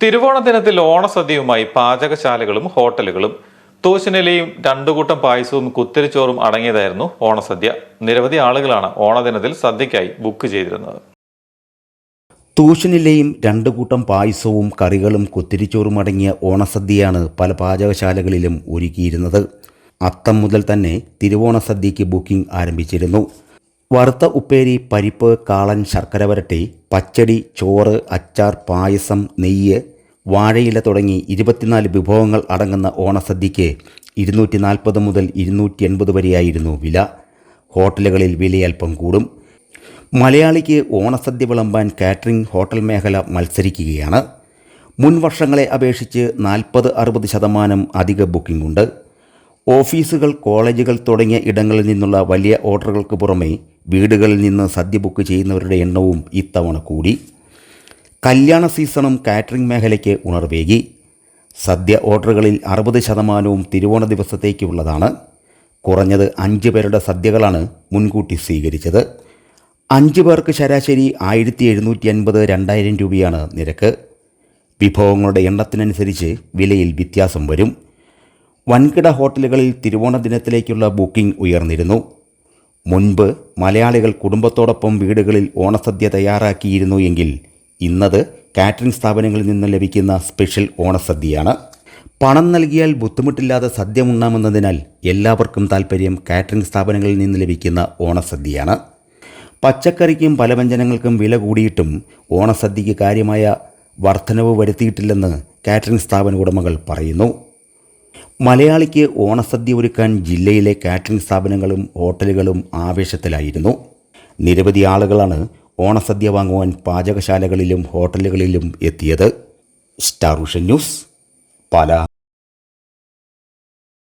തിരുവോണ ദിനത്തിൽ ഓണസദ്യയുമായി പാചകശാലകളും ഹോട്ടലുകളും തൂശനിലയും രണ്ടു കൂട്ടം പായസവും കുത്തിരിച്ചോറും അടങ്ങിയതായിരുന്നു ഓണസദ്യ. നിരവധി ആളുകളാണ് ഓണദിനത്തിൽ സദ്യക്കായി ബുക്ക് ചെയ്തിരുന്നത്. തൂശനിലയും രണ്ടു കൂട്ടം പായസവും കറികളും കുത്തിരിച്ചോറും അടങ്ങിയ ഓണസദ്യയാണ് പല പാചകശാലകളിലും ഒരുക്കിയിരുന്നത്. അത്തം മുതൽ തന്നെ തിരുവോണ സദ്യയ്ക്ക് ബുക്കിംഗ് ആരംഭിച്ചിരുന്നു. വറുത്ത ഉപ്പേരി പരിപ്പ് കാളൻ ശർക്കര വരട്ടി പച്ചടി ചോറ് അച്ചാർ പായസം നെയ്യ് വാഴയില തുടങ്ങി ഇരുപത്തിനാല് വിഭവങ്ങൾ അടങ്ങുന്ന ഓണസദ്യയ്ക്ക് ഇരുന്നൂറ്റി നാൽപ്പത് മുതൽ ഇരുന്നൂറ്റി എൺപത് വരെയായിരുന്നു വില. ഹോട്ടലുകളിൽ വിലയൽപ്പം കൂടും. മലയാളിക്ക് ഓണസദ്യ വിളമ്പാൻ കാറ്ററിംഗ് ഹോട്ടൽ മേഖല മത്സരിക്കുകയാണ്. മുൻ വർഷങ്ങളെ അപേക്ഷിച്ച് നാൽപ്പത് അറുപത് ശതമാനം അധിക ബുക്കിംഗ് ഉണ്ട്. ഓഫീസുകൾ കോളേജുകൾ തുടങ്ങിയ ഇടങ്ങളിൽ നിന്നുള്ള വലിയ ഓർഡറുകൾക്ക് പുറമെ വീടുകളിൽ നിന്ന് സദ്യ ബുക്ക് ചെയ്യുന്നവരുടെ എണ്ണവും ഇത്തവണ കൂടി. കല്യാണ സീസണും കാറ്ററിംഗ് മേഖലയ്ക്ക് ഉണർവേകി. സദ്യ ഓർഡറുകളിൽ അറുപത് ശതമാനവും തിരുവോണ ദിവസത്തേക്കുള്ളതാണ്. കുറഞ്ഞത് അഞ്ച് പേരുടെ സദ്യകളാണ് മുൻകൂട്ടി സ്വീകരിച്ചത്. അഞ്ച് പേർക്ക് ശരാശരി ആയിരത്തി എഴുന്നൂറ്റി അൻപത് രണ്ടായിരം രൂപയാണ് നിരക്ക്. വിഭവങ്ങളുടെ എണ്ണത്തിനനുസരിച്ച് വിലയിൽ വ്യത്യാസം വരും. വൻകിട ഹോട്ടലുകളിൽ തിരുവോണ ദിനത്തിലേക്കുള്ള ബുക്കിംഗ് ഉയർന്നിരുന്നു. മുൻപ് മലയാളികൾ കുടുംബത്തോടൊപ്പം വീടുകളിൽ ഓണസദ്യ തയ്യാറാക്കിയിരുന്നു എങ്കിൽ ഇന്നത് കാറ്ററിംഗ് സ്ഥാപനങ്ങളിൽ നിന്ന് ലഭിക്കുന്ന സ്പെഷ്യൽ ഓണസദ്യയാണ്. പണം നൽകിയാൽ ബുദ്ധിമുട്ടില്ലാതെ സദ്യ ഉണ്ണാമെന്നതിനാൽ എല്ലാവർക്കും താൽപ്പര്യം കാറ്ററിംഗ് സ്ഥാപനങ്ങളിൽ നിന്ന് ലഭിക്കുന്ന ഓണസദ്യയാണ്. പച്ചക്കറിക്കും പലവ്യഞ്ജനങ്ങൾക്കും വില കൂടിയിട്ടും ഓണസദ്യക്ക് കാര്യമായ വർധനവ് വരുത്തിയിട്ടില്ലെന്ന് കാറ്ററിംഗ് സ്ഥാപന ഉടമകൾ പറയുന്നു. മലയാളിക്ക് ഓണസദ്യ ഒരുക്കാൻ ജില്ലയിലെ കാറ്ററിംഗ് സ്ഥാപനങ്ങളും ഹോട്ടലുകളും ആവേശത്തിലായിരുന്നു. നിരവധി ആളുകളാണ് ഓണസദ്യ വാങ്ങുവാൻ പാചകശാലകളിലും ഹോട്ടലുകളിലും എത്തിയത്. Star news Pala.